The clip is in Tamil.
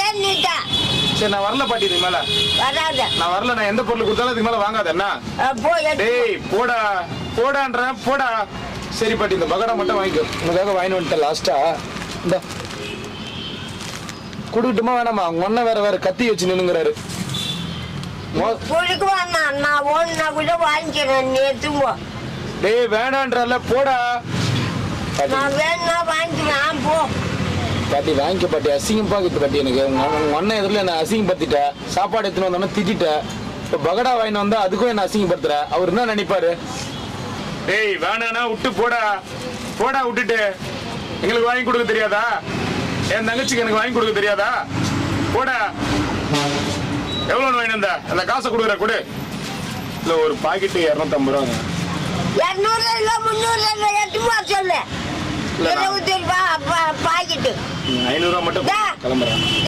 சரி நான் வரல பாட்டி இதுக்கு மேல. வராத. நான் வரல நான் எந்த பொருள் கொடுத்தாலும் இதுக்கு மேல வாங்காத என்ன? டேய் போடா போடான்றேன் போடா. சரி பாட்டி இந்த பகடா மட்டும் வாங்கிக்கோ. உனக்காக வாங்கி வந்துட்டேன் லாஸ்டா இந்த. கொடுக்கட்டுமா வேணாமா? உங்க அண்ணன் வேற வேற கத்தி வச்சு நின்னுங்கிறாரு. ஒன்னா டேய் வேணான்றல போடா. நான் வேணா வாங்கிக்கிறேன் போ. பாட்டி வாங்கிக்க பாட்டி அசிங்கம் பாக்கிட்டு பாட்டி எனக்கு. உங்க அண்ணன் எதிரில் என்ன அசிங்கப்படுத்திட்ட? சாப்பாடு எடுத்துன்னு வந்தோன்னா திட்டிட்ட. இப்போ பகடா வாங்கிட்டு வந்தா அதுக்கும் என்ன அசிங்கப்படுத்துற. அவர் என்ன நினைப்பாரு? டேய் வேணானா விட்டு போடா. போடா விட்டுட்டு. எங்களுக்கு வாங்கி கொடுக்க தெரியாதா? என் தங்கச்சிக்கு எனக்கு வாங்கி கொடுக்க தெரியாதா? போடா. எவ்வளோ வாங்கி வந்த? அந்த காசை கொடுக்குற கொடு. இல்லை ஒரு பாக்கெட்டு இரநூத்தம்பது ரூபாங்க. இரநூறு இல்லை முந்நூறு இல்லை எட்டு சொல்லு இல்ல, நான்- இருபத்தி ரூபா பாக்கெட்டு ஐநூறுரூவா மட்டும். கிளம்புறேன்